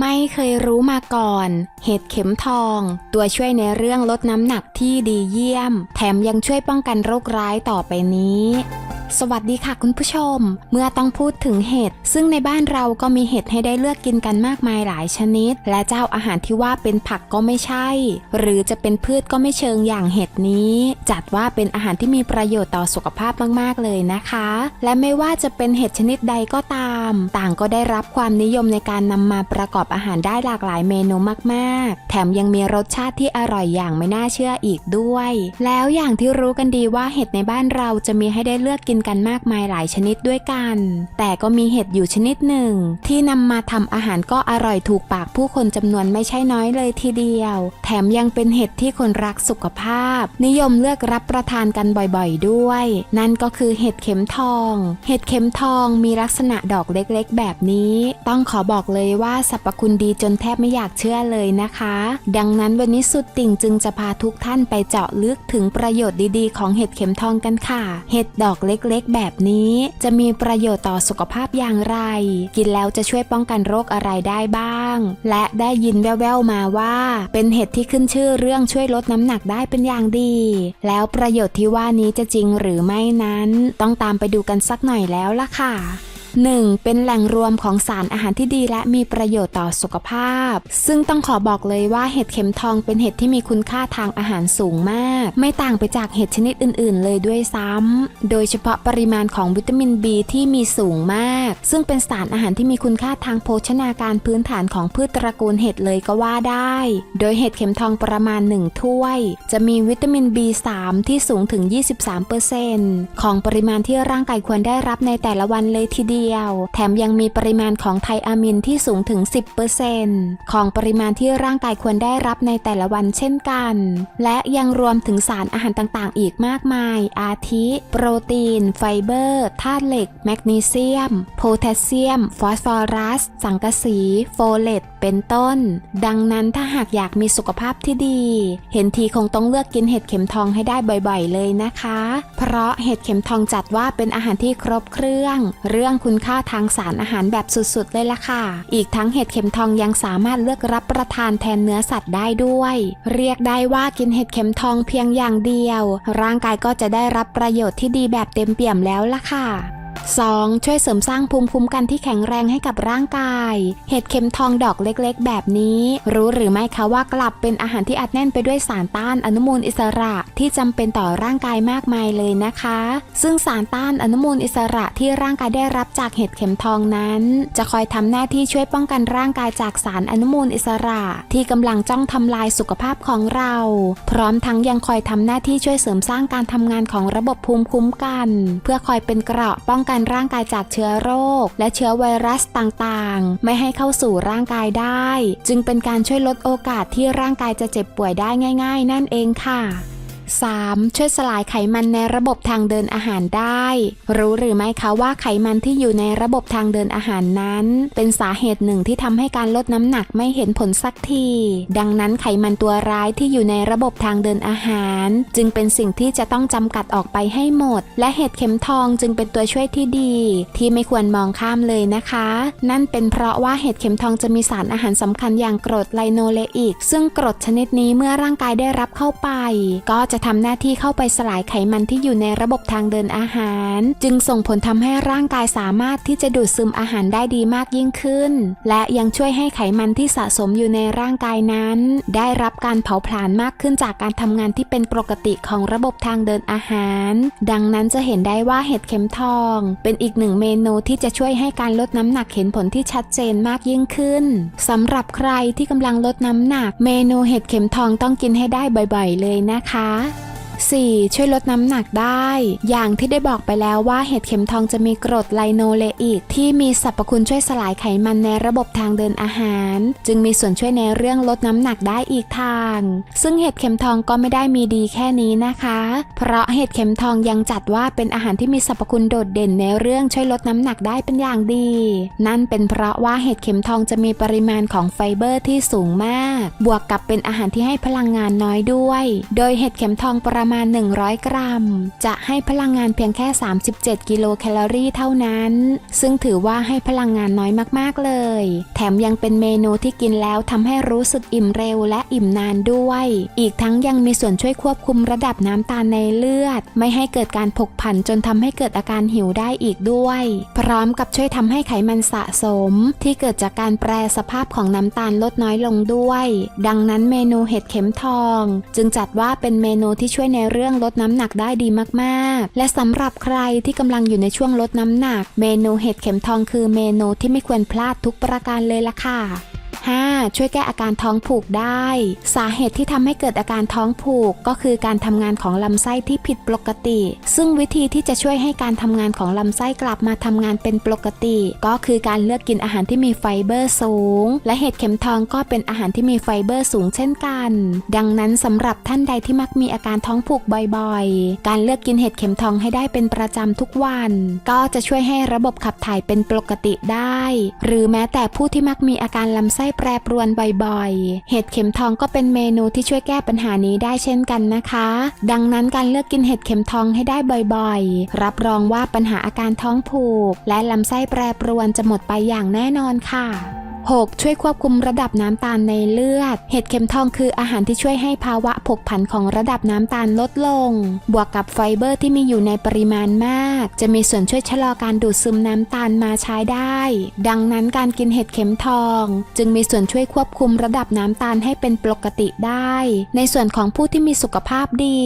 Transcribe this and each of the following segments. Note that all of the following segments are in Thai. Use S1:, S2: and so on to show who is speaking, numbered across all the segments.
S1: ไม่เคยรู้มาก่อน เห็ดเข็มทอง ตัวช่วยในเรื่องลดน้ำหนักที่ดีเยี่ยม แถมยังช่วยป้องกันโรคร้ายต่อไปนี้ สวัสดีค่ะคุณผู้ชม เมื่อต้องพูดถึงเห็ดซึ่งในบ้านเราก็มีเห็ดให้ได้เลือกกินกันมากมายหลายชนิด และเจ้าอาหารที่ว่าเป็นผักก็ไม่ใช่ หรือจะเป็นพืชก็ไม่เชิงอย่างเห็ดนี้ จัดว่าเป็นอาหารที่มีประโยชน์ต่อสุขภาพมากๆเลยนะคะ และไม่ว่าจะเป็นเห็ดชนิดใดก็ตาม ต่างก็ได้รับความนิยมในการนำมาประกอบอาหารได้หลากหลายเมนูมากๆ แถมยังมีรสชาติที่อร่อยอย่างไม่น่าเชื่ออีกด้วย แล้วอย่างที่รู้กันดีว่าเห็ดในบ้านเราจะมีให้ได้เลือกกินกันมากมายหลายชนิดด้วยกัน แต่ก็มีเห็ดอยู่ชนิดหนึ่ง ที่นำมาทำอาหารก็อร่อยถูกปากผู้คนจำนวนไม่ใช่น้อยเลยทีเดียว แถมยังเป็นเห็ดที่คนรักสุขภาพ นิยมเลือกรับประทานกันบ่อยๆด้วย นั่นก็คือเห็ดเข็มทอง เห็ดเข็มทองมีลักษณะดอกเล็กๆ แบบนี้ ต้องขอบอกเลยว่าสรรพคุณดีจนแทบไม่อยากเชื่อเลยนะคะ ดังนั้นวันนี้สุดติ่งจึงจะพาทุกท่านไปเจาะลึกถึงประโยชน์ดีๆ ของเห็ดเข็มทองกันค่ะ เห็ดดอกเล็กๆ แบบนี้ จะมีประโยชน์ต่อสุขภาพอย่างไร กินแล้วจะช่วยป้องกันโรคอะไรได้บ้าง และได้ยินแว่วๆมาว่า เป็นเห็ดที่ขึ้นชื่อเรื่องช่วยลดน้ำหนักได้เป็นอย่างดี แล้วประโยชน์ที่ว่านี้จะจริงหรือไม่นั้น ต้องตามไปดูกันสักหน่อยแล้วล่ะค่ะ 1. เป็นแหล่งรวมของสารอาหารที่ดีและมีประโยชน์ต่อสุขภาพ ซึ่งต้องขอบอกเลยว่าเห็ดเข็มทองเป็นเห็ดที่มีคุณค่าทางอาหารสูงมาก ไม่ต่างไปจากเห็ดชนิดอื่น ๆ เลยด้วยซ้ำโดยเฉพาะปริมาณของวิตามิน B ที่มีสูงมาก ซึ่งเป็นสารอาหารที่มีคุณค่าทางโภชนาการพื้นฐานของพืชตระกูลเห็ดเลยก็ว่าได้ โดยเห็ดเข็มทองประมาณ 1 ถ้วย จะมีวิตามิน B3 ที่สูงถึง 23%ของปริมาณที่ร่างกายควรได้รับในแต่ละวันเลยทีเดียวแถมยังมีปริมาณของไทอะมินที่สูงถึง 10%ของปริมาณที่ร่างกายควรได้รับในแต่ละวันเช่นกัน และยังรวมถึงสารอาหารต่างๆ อีกมากมาย อาทิ โปรตีน ไฟเบอร์ ธาตุเหล็ก แมกนีเซียม โพแทสเซียม ฟอสฟอรัส สังกะสี โฟเลต เป็นต้น ดังนั้นถ้าหากอยากมีสุขภาพที่ดี เห็นทีคงต้องเลือกกินเห็ดเข็มทองให้ได้บ่อยๆ เลยนะคะ เพราะเห็ดเข็มทองจัดว่าเป็นอาหารที่ครบเครื่อง เรื่องคุณค่าทางสารอาหารแบบสุดๆ เลยล่ะค่ะ อีกทั้งเห็ดเข็มทองยังสามารถเลือกรับประทานแทนเนื้อสัตว์ได้ด้วย เรียกได้ว่ากินเห็ดเข็มทองเพียงอย่างเดียว ร่างกายก็จะได้รับประโยชน์ที่ดีแบบเต็มเปี่ยมแล้วล่ะค่ะ 2. ช่วยเสริมสร้างภูมิคุ้มกันที่แข็งแรงให้กับร่างกาย เห็ดเข็มทองดอกเล็กๆ แบบนี้ รู้หรือไม่คะว่ากลับเป็นอาหารที่อัดแน่นไปด้วยสารต้านอนุมูลอิสระที่จำเป็นต่อร่างกายมากมายเลยนะคะ ซึ่งสารต้านอนุมูลอิสระที่ร่างกายได้รับจากเห็ดเข็มทองนั้น จะคอยทำหน้าที่ช่วยป้องกันร่างกายจากสารอนุมูลอิสระ ที่กำลังจ้องทำลายสุขภาพของเรา พร้อมทั้งยังคอยทำหน้าที่ช่วยเสริมสร้างการทำงานของระบบภูมิคุ้มกัน เพื่อคอยเป็นเกราะป้องกันร่างกายจากเชื้อโรค และเชื้อไวรัสต่างๆ ไม่ให้เข้าสู่ร่างกายได้ จึงเป็นการช่วยลดโอกาสที่ร่างกายจะเจ็บป่วยได้ง่าย ๆ นั่นเองค่ะ 3. ช่วยสลายไขมันในระบบทางเดินอาหารได้ รู้หรือไม่คะว่าไขมันที่อยู่ในระบบทางเดินอาหารนั้น เป็นสาเหตุหนึ่งที่ทำให้การลดน้ำหนักไม่เห็นผลสักที ดังนั้นไขมันตัวร้ายที่อยู่ในระบบทางเดินอาหาร จึงเป็นสิ่งที่จะต้องจำกัดออกไปให้หมด และเห็ดเข็มทองจึงเป็นตัวช่วยที่ดี ที่ไม่ควรมองข้ามเลยนะคะ นั่นเป็นเพราะว่าเห็ดเข็มทองจะมีสารอาหารสำคัญอย่างกรดไลโนเลอิกซึ่งกรดชนิดนี้เมื่อร่างกายได้รับเข้าไป ก็จะทำหน้าที่เข้าไปสลายไขมันที่อยู่ในระบบทางเดินอาหาร จึงส่งผลทำให้ร่างกายสามารถที่จะดูดซึมอาหารได้ดีมากยิ่งขึ้น และยังช่วยให้ไขมันที่สะสมอยู่ในร่างกายนั้น ได้รับการเผาผลาญมากขึ้นจากการทำงานที่เป็นปกติของระบบทางเดินอาหาร ดังนั้นจะเห็นได้ว่าเห็ดเข็มทอง เป็นอีกหนึ่งเมนูที่จะช่วยให้การลดน้ำหนักเห็นผลที่ชัดเจนมากยิ่งขึ้นสำหรับใครที่กำลังลดน้ำหนัก เมนูเห็ดเข็มทองต้องกินให้ได้บ่อย ๆ เลยนะคะ 4. ช่วยลดน้ำหนักได้ อย่างที่ได้บอกไปแล้วว่าเห็ดเข็มทองจะมีกรดไลโนเลอิกที่มีสรรพคุณช่วยสลายไขมันในระบบทางเดินอาหาร จึงมีส่วนช่วยในเรื่องลดน้ำหนักได้อีกทาง ซึ่งเห็ดเข็มทองก็ไม่ได้มีดีแค่นี้นะคะ เพราะเห็ดเข็มทองยังจัดว่าเป็นอาหารที่มีสรรพคุณโดดเด่นในเรื่องช่วยลดน้ำหนักได้เป็นอย่างดี นั่นเป็นเพราะว่าเห็ดเข็มทองจะมีปริมาณของไฟเบอร์ที่สูงมาก บวกกับเป็นอาหารที่ให้พลังงานน้อยด้วย โดยเห็ดเข็มทองประมาณมาณ 100 กรัม จะให้พลังงานเพียงแค่ 37 กิโลแคลอรี่เท่านั้น ซึ่งถือว่าให้พลังงานน้อยมากๆเลย แถมยังเป็นเมนูที่กินแล้วทำให้รู้สึกอิ่มเร็วและอิ่มนานด้วย อีกทั้งยังมีส่วนช่วยควบคุมระดับน้ำตาลในเลือด ไม่ให้เกิดการผกผันจนทำให้เกิดอาการหิวได้อีกด้วย พร้อมกับช่วยทำให้ไขมันสะสม ที่เกิดจากการแปรสภาพของน้ำตาลลดน้อยลงด้วย ดังนั้นเมนูเห็ดเข็มทอง จึงจัดว่าเป็นเมนูที่ช่วยในเรื่องลดน้ำหนักได้ดีมากๆ และสำหรับใครที่กำลังอยู่ในช่วงลดน้ำหนัก เมนูเห็ดเข็มทองคือเมนูที่ไม่ควรพลาดทุกประการเลยล่ะค่ะ 5. ช่วยแก้อาการท้องผูกได้ สาเหตุที่ทำให้เกิดอาการท้องผูกก็คือการทำงานของลำไส้ที่ผิดปกติ ซึ่งวิธีที่จะช่วยให้การทำงานของลำไส้กลับมาทำงานเป็นปกติ ก็คือการเลือกกินอาหารที่มีไฟเบอร์สูง และเห็ดเข็มทองก็เป็นอาหารที่มีไฟเบอร์สูงเช่นกัน ดังนั้นสำหรับท่านใดที่มักมีอาการท้องผูกบ่อยๆ การเลือกกินเห็ดเข็มทองให้ได้เป็นประจำทุกวัน ก็จะช่วยให้ระบบขับถ่ายเป็นปกติได้ หรือแม้แต่ผู้ที่มักมีอาการลำไส้แปรปรวนบ่อยๆ เห็ดเข็มทองก็เป็นเมนูที่ช่วยแก้ปัญหานี้ได้เช่นกันนะคะ ดังนั้นการเลือกกินเห็ดเข็มทองให้ได้บ่อยๆ รับรองว่าปัญหาอาการท้องผูก และลำไส้แปรปรวนจะหมดไปอย่างแน่นอนค่ะ 6. ช่วยควบคุมระดับน้ำตาลในเลือด เห็ดเข็มทองคืออาหารที่ช่วยให้ภาวะผกผันของระดับน้ำตาลลดลง บวกกับไฟเบอร์ที่มีอยู่ในปริมาณมาก จะมีส่วนช่วยชะลอการดูดซึมน้ำตาลมาใช้ได้ ดังนั้นการกินเห็ดเข็มทอง จึงมีส่วนช่วยควบคุมระดับน้ำตาลให้เป็นปกติได้ ในส่วนของผู้ที่มีสุขภาพดี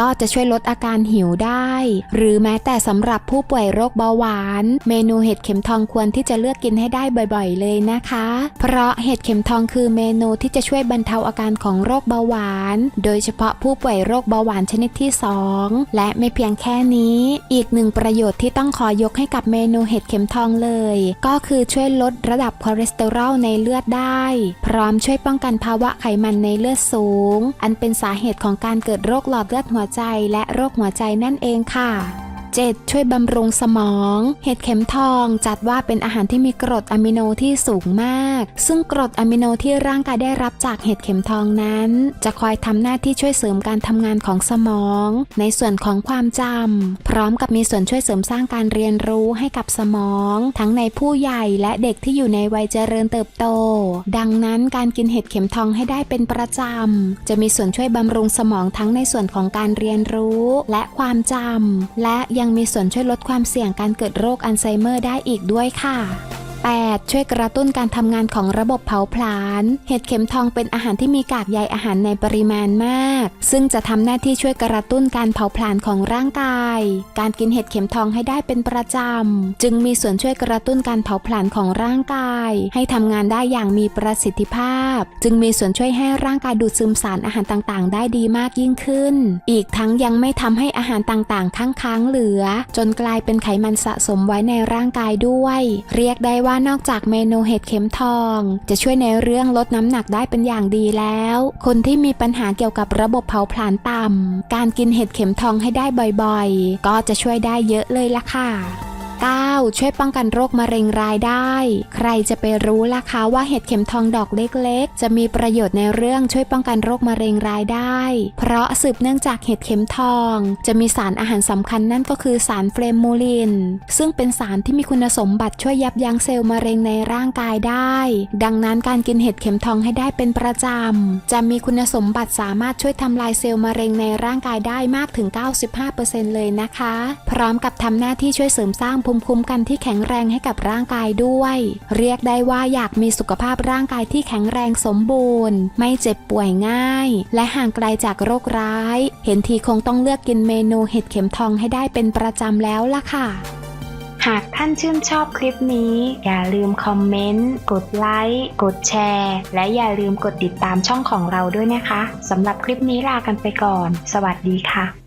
S1: ก็จะช่วยลดอาการหิวได้ หรือแม้แต่สำหรับผู้ป่วยโรคเบาหวาน เมนูเห็ดเข็มทองควรที่จะเลือกกินให้ได้บ่อย ๆ เลยนะคะเพราะเห็ดเข็มทองคือเมนูที่จะช่วยบรรเทาอาการของโรคเบาหวาน โดยเฉพาะผู้ป่วยโรคเบาหวานชนิดที่ 2 และไม่เพียงแค่นี้ อีกหนึ่งประโยชน์ที่ต้องขอยกให้กับเมนูเห็ดเข็มทองเลย ก็คือช่วยลดระดับคอเลสเตอรอลในเลือดได้ พร้อมช่วยป้องกันภาวะไขมันในเลือดสูง อันเป็นสาเหตุของการเกิดโรคหลอดเลือดหัวใจและโรคหัวใจนั่นเองค่ะ 7. ช่วยบำรุงสมอง เห็ดเข็มทองจัดว่าเป็นอาหารที่มีกรดอะมิโนที่สูงมาก ซึ่งกรดอะมิโนที่ร่างกายได้รับจากเห็ดเข็มทองนั้น จะคอยทำหน้าที่ช่วยเสริมการทำงานของสมอง ในส่วนของความจำพร้อมกับมีส่วนช่วยเสริมสร้างการเรียนรู้ให้กับสมอง ทั้งในผู้ใหญ่และเด็กที่อยู่ในวัยเจริญเติบโต ดังนั้นการกินเห็ดเข็มทองให้ได้เป็นประจำจะมีส่วนช่วยบำรุงสมองทั้งในส่วนของการเรียนรู้ และความจำและยังมีส่วนช่วยลดความเสี่ยงการเกิดโรคอัลไซเมอร์ได้อีกด้วยค่ะ 8. ช่วยกระตุ้นการทำงานของระบบเผาผลาญ เห็ดเข็มทองเป็นอาหารที่มีกากใยอาหารในปริมาณมาก ซึ่งจะทำหน้าที่ช่วยกระตุ้นการเผาผลาญของร่างกาย การกินเห็ดเข็มทองให้ได้เป็นประจำ จึงมีส่วนช่วยกระตุ้นการเผาผลาญของร่างกาย ให้ทำงานได้อย่างมีประสิทธิภาพ จึงมีส่วนช่วยให้ร่างกายดูดซึมสารอาหารต่างๆ ได้ดีมากยิ่งขึ้น อีกทั้งยังไม่ทำให้อาหารต่างๆ ค้างๆเหลือ จนกลายเป็นไขมันสะสมไว้ในร่างกายด้วย เรียกได้ว่านอกจากเมนูเห็ดเข็มทอง จะช่วยในเรื่องลดน้ำหนักได้เป็นอย่างดีแล้ว คนที่มีปัญหาเกี่ยวกับระบบเผาผลาญต่ำการกินเห็ดเข็มทองให้ได้บ่อยๆ ก็จะช่วยได้เยอะเลยล่ะค่ะ 9. ช่วยป้องกันโรคมะเร็งรายได้ ใครจะไปรู้ล่ะคะว่าเห็ดเข็มทองดอกเล็กๆ จะมีประโยชน์ในเรื่องช่วยป้องกันโรคมะเร็งรายได้ เพราะสืบเนื่องจากเห็ดเข็มทอง จะมีสารอาหารสำคัญนั่นก็คือสารเฟรมโมลิน ซึ่งเป็นสารที่มีคุณสมบัติช่วยยับยั้งเซลล์มะเร็งในร่างกายได้ ดังนั้นการกินเห็ดเข็มทองให้ได้เป็นประจำ จะมีคุณสมบัติสามารถช่วยทำลายเซลล์มะเร็งในร่างกายได้มากถึง 95%เลยนะคะ พร้อมกับทำหน้าที่ช่วยเสริมสร้างภูมิคุ้มกันที่แข็งแรงให้กับร่างกายด้วย เรียกได้ว่าอยากมีสุขภาพร่างกายที่แข็งแรงสมบูรณ์ ไม่เจ็บป่วยง่าย และห่างไกลจากโรคร้าย เห็นทีคงต้องเลือกกินเมนูเห็ดเข็มทองให้ได้เป็นประจำแล้วล่ะค่ะหากท่านชื่นชอบคลิปนี้ อย่าลืมคอมเมนต์ กดไลค์ กดแชร์ และอย่าลืมกดติดตามช่องของเราด้วยนะคะ สำหรับคลิปนี้ลากันไปก่อน สวัสดีค่ะ